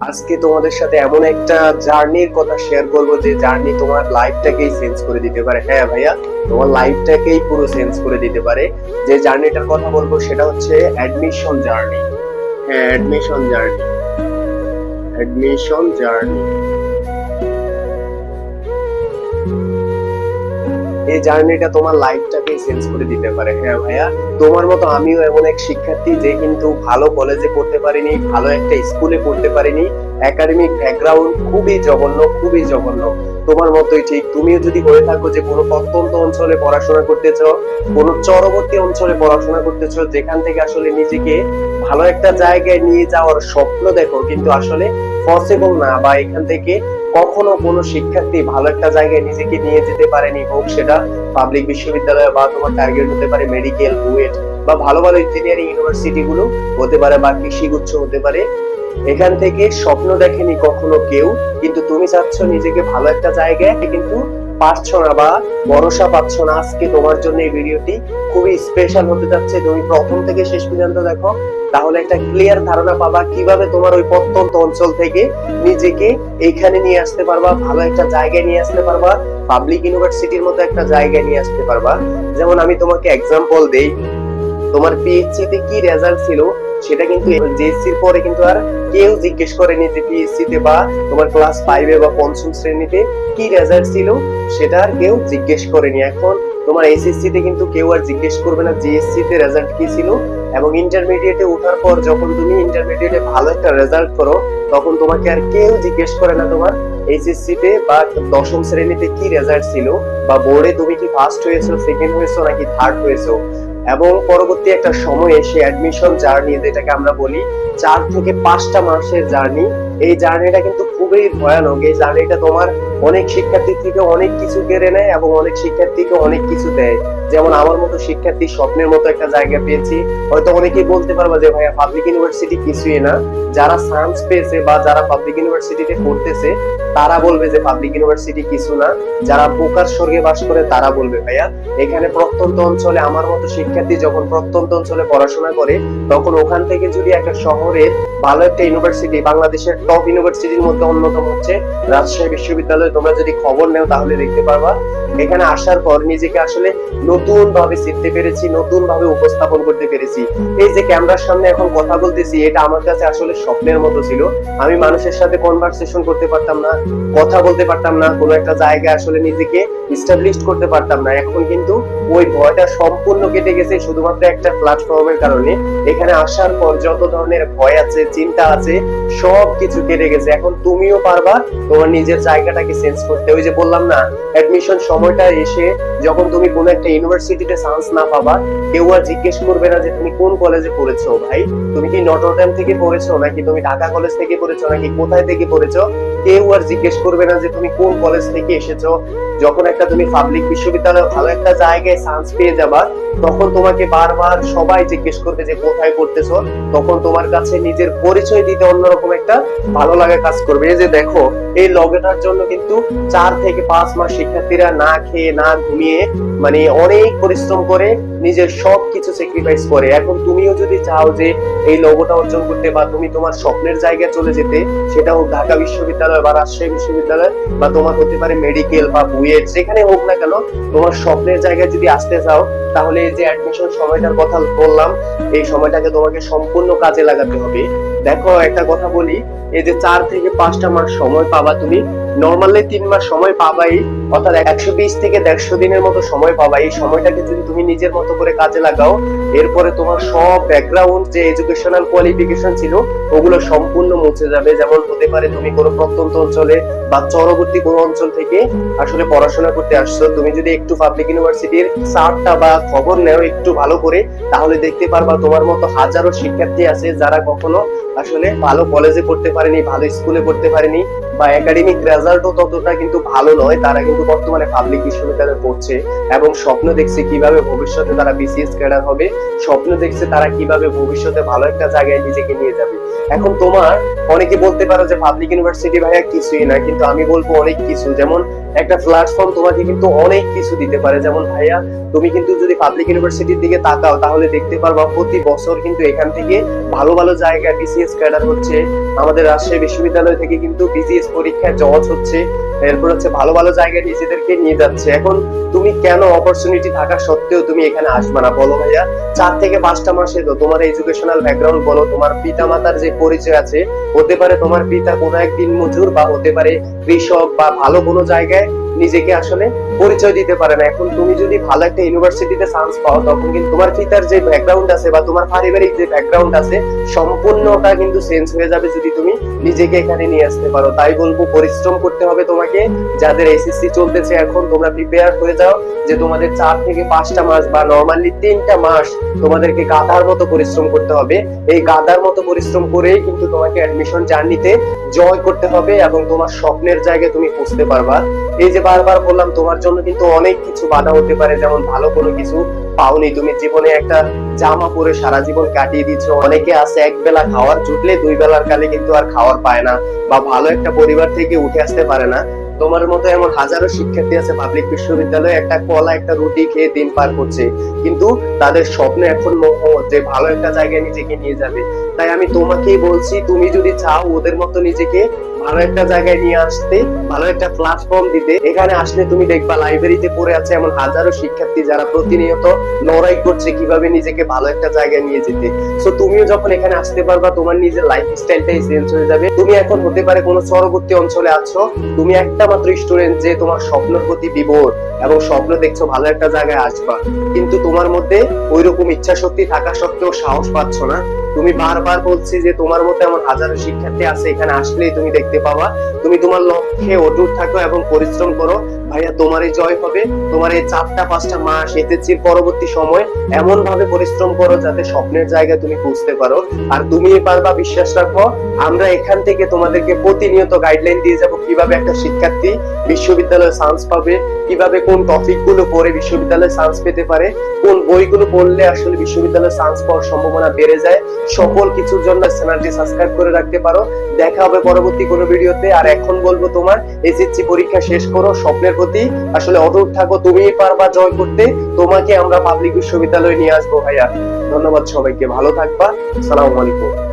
আজকে তোমাদের সাথে এমন একটা জার্নির কথা শেয়ার করব যে জার্নি তোমার লাইফটাকেই চেঞ্জ করে দিতে পারে। হ্যাঁ ভাইয়া, তোমার লাইফটাকেই পুরো চেঞ্জ করে দিতে পারে। যে জার্নিটার কথা বলব সেটা হচ্ছে অ্যাডমিশন জার্নি হ্যাঁ অ্যাডমিশন জার্নি অ্যাডমিশন জার্নি এই জার্নিটা তোমার লাইফটাকে চেঞ্জ করে দিতে পারে। হ্যাঁ ভাইয়া? তোমার মতো আমিও এমন এক শিক্ষার্থী যে কিন্তু ভালো কলেজে পড়তে পারিনি, ভালো একটা স্কুলে পড়তে পারিনি। একাডেমিক ব্যাকগ্রাউন্ড খুবই জঘন্য খুবই জঘন্য। তোমার মতোই ঠিক। তুমিও যদি করে থাকো যে কোনো প্রত্যন্ত অঞ্চলে পড়াশোনা করতেছ কোনো চরবর্তী অঞ্চলে পড়াশোনা করতেছ যেখান থেকে আসলে নিজেকে ভালো একটা জায়গায় নিয়ে যাওয়ার স্বপ্ন দেখো, কিন্তু আসলে পসিবল না। বা এখান থেকে কখনো কোনো শিক্ষার্থী ভালো একটা জায়গায় নিজেকে নিয়ে যেতে পারেনি হোক, সেটা পাবলিক বিশ্ববিদ্যালয় বা তোমার টার্গেট হতে পারে মেডিকেল বুয়েট বা ভালো ভালো ইঞ্জিনিয়ারিং ইউনিভার্সিটি গুলো হতে পারে বা কৃষি গুচ্ছ হতে পারে। এখান থেকে স্বপ্ন দেখেনি কখনো কেউ, কিন্তু তুমি চাচ্ছ নিজেকে ভালো একটা জায়গায়, কিন্তু পারছ না বা ভরসা পাচ্ছ না, আজকে তোমার জন্য এই ভিডিওটি খুবই স্পেশাল হতে যাচ্ছে। তুমি প্রথম থেকে শেষ পর্যন্ত দেখো, তাহলে একটা ক্লিয়ার ধারণা পাবা কীভাবে তোমার ওই প্রত্যন্ত অঞ্চল থেকে নিজেকে এইখানে নিয়ে আসতে পারবা, ভালো একটা জায়গায় নিয়ে আসতে পারবা পাবলিক ইউনিভার্সিটির মতো একটা জায়গায় নিয়ে আসতে পারবা। যেমন আমি তোমাকে এক্সাম্পল দেই, তোমার পিএইচসি তে কি রেজাল্ট ছিল? সেটা কিন্তু জেএসসির পরে কিন্তু আর কেউ জিজ্ঞেস করেনি যে পিএসসি তে বা তোমার ক্লাস ফাইভে বা পঞ্চম শ্রেণীতে কি রেজাল্ট ছিল, সেটা আর কেউ জিজ্ঞেস করেনি। এখন তোমার এসএসসি তে কিন্তু কেউ আর জিজ্ঞেস করবে না জিএসসি তে রেজাল্ট কি ছিল এবং ইন্টারমিডিয়েটে ওঠার পর যখন তুমি ইন্টারমিডিয়েটে ভালো একটা রেজাল্ট করো, তখন তোমাকে আর কেউ জিজ্ঞেস করে না তোমার এইচএসসি তে বা দশম শ্রেণীতে কি রেজাল্ট ছিল বা বোর্ডে তুমি কি ফার্স্ট হয়েছো সেকেন্ড হয়েছো নাকি থার্ড হয়েছো। এবং পরবর্তী একটা সময়ে সে অ্যাডমিশন জার্নি যেটাকে আমরা বলি, চার থেকে পাঁচটা মাসের জার্নি এই জার্নিটা কিন্তু খুবই ভয়ানক। এই জার্নিটা তোমার অনেক শিক্ষার্থী থেকে অনেক কিছু কেড়ে নেয় এবং অনেক শিক্ষার্থীকে অনেক কিছু দেয়। যেমন আমার মতো শিক্ষার্থী স্বপ্নের মতো একটা জায়গা পেয়েছি। হয়তো অনেকেই বলতে পারবা যে, ভাইয়া পাবলিক ইউনিভার্সিটি কিছুই না। যারা সায়েন্স পেয়েছে বা যারা পাবলিক ইউনিভার্সিটিতে পড়তেছে, তারা বলবে যে পাবলিক ইউনিভার্সিটি কিছু না। যারা বোকার স্বর্গে বাস করে, তারা বলবে, ভাইয়া, এখানে প্রত্যন্ত অঞ্চলে আমার মতো শিক্ষার্থী যখন প্রত্যন্ত অঞ্চলে পড়াশোনা করে, তখন ওখান থেকে যদি একটা শহরের ভালো একটা ইউনিভার্সিটি বাংলাদেশের টপ ইউনিভার্সিটির মধ্যে অন্যতম হচ্ছে রাজশাহী বিশ্ববিদ্যালয়। তোমরা যদি খবর নেও, তাহলে দেখতে পারবা। এখানে আসার পর নিজেকে আসলে নতুন ভাবে শিখতে পেরেছি নতুন ভাবে উপস্থাপন করতে পেরেছি। এই যে ক্যামেরার সামনে এখন কথা বলতেছি, এটা আমার কাছে আসলে স্বপ্নের মতো ছিল। আমি মানুষের সাথে কনভারসেশন করতে পারতাম না, কথা বলতে পারতাম না, কোনো একটা জায়গায় আসলে নিজেকে ইস্টাবলিশ করতে পারতাম না। এখন কিন্তু ওই ভয়টা সম্পূর্ণ কেটে গেছে, শুধুমাত্র একটা প্ল্যাটফর্মের কারণে। এখানে আসার পর যত ধরনের ভয় আছে, চিন্তা আছে সব কিছু কেটে গেছে। এখন তুমিও পারবা তোমার নিজের জায়গাটাকে চেঞ্জ করতে। ওই যে বললাম না অ্যাডমিশন সময়টা এসে যখন তুমি কোনো একটা ইউনিভার্সিটিতে চান্স না পাবা, কেউ আর জিজ্ঞেস করবে না যে তুমি কোন কলেজে পড়েছো ভাই? তুমি কি নটরডেম থেকে পড়েছো নাকি তুমি ঢাকা কলেজ থেকে পড়েছো নাকি কোথায় থেকে পড়েছো? কেউ আর জিজ্ঞেস করবে না যে তুমি কোন কলেজ থেকে এসেছ। যখন একটা তুমি পাবলিক বিশ্ববিদ্যালয়ে ভালো একটা জায়গায় চান্স পেয়ে যাবা, তখন তোমাকে বারবার সবাই জিজ্ঞেস করবে যে কোথায় পড়তেছো? তখন তোমার কাছে নিজের পরিচয় দিতে অন্যরকম একটা ভালো লাগা কাজ করবে। এই যে দেখো, এই লগেটার জন্য কিন্তু চার থেকে পাঁচ মাস শিক্ষার্থীরা না খেয়ে, না ঘুমিয়ে মানে অনেক পরিশ্রম করে নিজের সব কিছু স্যাক্রিফাইস করে। এখন তুমিও যদি চাও যে এই লোগোটা অর্জন করতে বা তুমি তোমার স্বপ্নের জায়গায় চলে যেতে সেটা হোক ঢাকা বিশ্ববিদ্যালয় বা রাজশাহী বিশ্ববিদ্যালয় বা তোমার হতে পারে মেডিকেল বা যেখানে হোক না কেন, তোমার স্বপ্নের জায়গায় যদি আসতে চাও, তাহলে যে অ্যাডমিশন সময়টার কথা বললাম, এই সময়টাকে তোমাকে সম্পূর্ণ কাজে লাগাতে হবে। দেখো, একটা কথা বলি, এই যে চার থেকে পাঁচটা মাস সময় পাবা তুমি নর্মালি তিন মাস সময় পাবাই, অর্থাৎ একশো বিশ থেকে দেড়শো দিনের মতো সময় পাবা এই সময়টাকে যদি তুমি নিজের মতো করে কাজে লাগাও, এরপরে তোমার সব ব্যাকগ্রাউন্ড যে এডুকেশনাল কোয়ালিফিকেশন ছিল, ওগুলো সম্পূর্ণ মুছে যাবে। যেমন হতে পারে তুমি কোনো প্রত্যন্ত অঞ্চলে বা চরবর্তী কোনো অঞ্চল থেকে আসলে পড়াশোনা করতে আসছো। তুমি যদি একটু পাবলিক ইউনিভার্সিটির সারটা বা খবর নেও একটু ভালো করে, তাহলে দেখতে পারবা তোমার মতো হাজারো শিক্ষার্থী আছে যারা কখনো আসলে ভালো কলেজে পড়তে পারেনি, ভালো স্কুলে পড়তে পারেনি। বা একাডেমিক রেজাল্টও ততটা কিন্তু ভালো নয়, তারা কিন্তু বর্তমানে পাবলিক বিশ্ববিদ্যালয়ে পড়ছে এবং স্বপ্ন দেখছে কীভাবে ভবিষ্যতে তারা বিসিএস ক্যাডার হবে, স্বপ্ন দেখছে তারা কীভাবে ভবিষ্যতে ভালো একটা জায়গায় নিজেকে নিয়ে যাবে। এখন তোমার, অনেকে বলতে পারো যে পাবলিক ইউনিভার্সিটি ভাইয়া কিছুই না, কিন্তু আমি বলব অনেক কিছু। যেমন একটা প্ল্যাটফর্ম তোমাকে কিন্তু অনেক কিছু দিতে পারে। যেমন ভাইয়া, তুমি কিন্তু যদি পাবলিক ইউনিভার্সিটির দিকে তাকাও, তাহলে দেখতে পারবা প্রতি বছর কিন্তু এখান থেকে ভালো ভালো জায়গায় বিসিএস ক্যাডার হচ্ছে। আমাদের রাজশাহী বিশ্ববিদ্যালয় থেকে কিন্তু বিসিএস পরীক্ষায় জজ হচ্ছে। এরপর হচ্ছে ভালো ভালো জায়গায় নিজেদেরকে নিয়ে যাচ্ছে। এখন তুমি কেন অপরচুনিটি থাকা সত্ত্বেও তুমি এখানে আসবে না? বলো ভাইয়া, চার থেকে পাঁচটা মাসে তো তোমার এডুকেশনাল ব্যাকগ্রাউন্ড বলো, তোমার পিতা মাতার যে পরিচয় আছে হতে পারে তোমার পিতা কোনো একদিন মজুর বা হতে পারে কৃষক বা ভালো কোনো জায়গায় নিজেকে আসলে পরিচয় দিতে পারে না। এখন তুমি যদি ভালো একটা ইউনিভার্সিটিতে চান্স পাও, তখন কিন্তু তোমার পিতার যে ব্যাকগ্রাউন্ড আছে বা তোমার পারিবারিক যে ব্যাকগ্রাউন্ড আছে, সম্পূর্ণটা কিন্তু চেঞ্জ হয়ে যাবে যদি তুমি নিজেকে এখানে নিয়ে আসতে পারো। তাই বলব, পরিশ্রম করতে হবে তোমাকে। যাদের এসএসসি চলতেছে এখন, তোমরা প্রিপেয়ার হয়ে যাও যে তোমাদের চার থেকে পাঁচটা মাস বা নর্মালি তিনটা মাস তোমাদেরকে গাধার মতো পরিশ্রম করতে হবে। এই গাধার মতো পরিশ্রম করেই কিন্তু তোমাকে অ্যাডমিশন জার্নিতে জয় করতে হবে এবং তোমার স্বপ্নের জায়গায় তুমি পৌঁছতে পারবা। এই যে বারবার বললাম, তোমার জন্য কিন্তু অনেক কিছু বাধা হতে পারে, যেমন ভালো কোনো কিছু পাওনি। তুমি জীবনে একটা জামা পরে সারা জীবন কাটিয়ে দিচ্ছ অনেকে আছে, এক বেলা খাওয়ার জুটলে দুই বেলার কালে কিন্তু আর খাওয়ার পায় না বা ভালো একটা পরিবার থেকে উঠে আসতে পারে না। তোমার মতো এমন হাজারো শিক্ষার্থী আছে পাবলিক বিশ্ববিদ্যালয়ে, একটা কলা, একটা রুটি খেয়ে দিন পার করছে। কিন্তু তাদের স্বপ্ন এখন যে ভালো একটা জায়গায় নিজেকে নিয়ে যাবে। তাই আমি তোমাকেই বলছি, তুমি যদি চাও ওদের মতো নিজেকে ভালো একটা জায়গায় নিয়ে আসতে, ভালো একটা প্ল্যাটফর্ম দিতে, এখানে আসলে তুমি দেখবা লাইব্রেরিতে পড়ে আছে এমন হাজারো শিক্ষার্থী যারা প্রতিনিয়ত লড়াই করছে কীভাবে নিজেকে ভালো একটা জায়গায় নিয়ে যেতে। সো তুমিও যখন এখানে আসতে পারবা, তোমার নিজের লাইফ স্টাইলটাই চেঞ্জ হয়ে যাবে। তুমি এখন হতে পারে কোনো সরবর্তী অঞ্চলে আছো, তুমি একটা মাত্র স্টুডেন্ট যে তোমার স্বপ্নের প্রতি বিভোর। এবং স্বপ্ন দেখছ ভালো একটা জায়গায় আসবা। কিন্তু তোমার মধ্যে ওই রকম ইচ্ছা শক্তি থাকা সত্ত্বেও সাহস পাচ্ছ না। তুমি বারবার বলছি যে তোমার মতো এমন হাজারো শিক্ষার্থী আছে, এখানে আসলেই তুমি দেখতে পাবা। তুমি তোমার লক্ষ্যে অটুট থাকো এবং পরিশ্রম করো। ভাইয়া তোমারই জয় হবে। তোমার এই চারটা পাঁচটা মাস এসএসসির পরবর্তী সময়। এমন ভাবে পরিশ্রম করো যাতে স্বপ্নের জায়গায় তুমি পৌঁছতে পারো। আর তুমি পারবা, বিশ্বাস রাখো, আমরা এখান থেকে তোমাদেরকে প্রতিনিয়ত গাইডলাইন দিয়ে যাব কীভাবে একটা শিক্ষার্থী বিশ্ববিদ্যালয়ে চান্স পাবে, কীভাবে কোন টপিকগুলো পড়ে বিশ্ববিদ্যালয়ে চান্স পেতে পারে, কোন বইগুলো পড়লে আসলে বিশ্ববিদ্যালয়ে চান্স পাওয়ার সম্ভাবনা বেড়ে যায়, সকল কিছুর জন্য চ্যানেলটি সাবস্ক্রাইব করে রাখতে পারো। দেখা হবে পরবর্তী কোনো ভিডিওতে। আর এখন বলব তোমার এসএসসি পরীক্ষা শেষ করো, স্বপ্নের প্রতি। আসলে অটুট থাকো, তুমিই পারবা জয় করতে। তোমাকে আমরা পাবলিক বিশ্ববিদ্যালয়ে নিয়ে আসব, ভাইয়া। ধন্যবাদ সবাইকে, ভালো থাকবা। সালাম আলাইকুম।